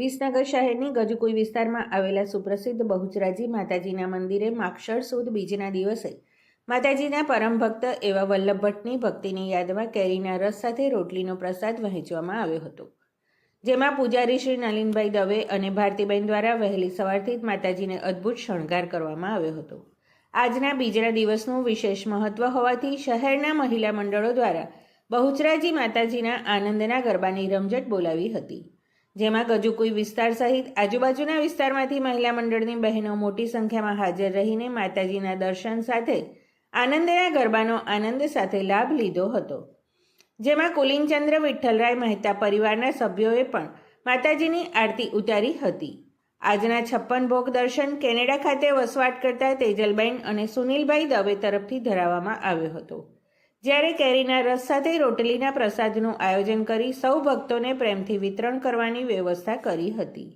વિસનગર શહેરની ગજુકુઈ વિસ્તારમાં આવેલા સુપ્રસિદ્ધ બહુચરાજી માતાજીના મંદિરે માક્ષર સુદ બીજના દિવસે માતાજીના પરમ ભક્ત એવા વલ્લભ ભટ્ટની ભક્તિની યાદમાં કેરીના રસ સાથે રોટલીનો પ્રસાદ વહેંચવામાં આવ્યો હતો. જેમાં પૂજારી શ્રી નલિનભાઈ દવે અને ભારતીબેન દ્વારા વહેલી સવારથી જ માતાજીને અદ્ભુત શણગાર કરવામાં આવ્યો હતો. આજના બીજના દિવસનું વિશેષ મહત્વ હોવાથી શહેરના મહિલા મંડળો દ્વારા બહુચરાજી માતાજીના આનંદના ગરબાની રમઝટ બોલાવી હતી. જેમાં ગજુકુઈ વિસ્તાર સહિત આજુબાજુના વિસ્તારમાંથી મહિલા મંડળની બહેનો મોટી સંખ્યામાં હાજર રહીને માતાજીના દર્શન સાથે આનંદના ગરબાનો આનંદ સાથે લાભ લીધો હતો. જેમાં કુલિનચંદ્ર વિઠ્ઠલરાય મહેતા પરિવારના સભ્યોએ પણ માતાજીની આરતી ઉતારી હતી. આજના છપ્પન ભોગ દર્શન કેનેડા ખાતે વસવાટ કરતા તેજલબેન અને સુનિલભાઈ દવે તરફથી ધરાવવામાં આવ્યો હતો. જ્યારે કેરીના રસ સાથે રોટલીના પ્રસાદનું આયોજન કરી સૌ ભક્તોને પ્રેમથી વિતરણ કરવાની વ્યવસ્થા કરી હતી.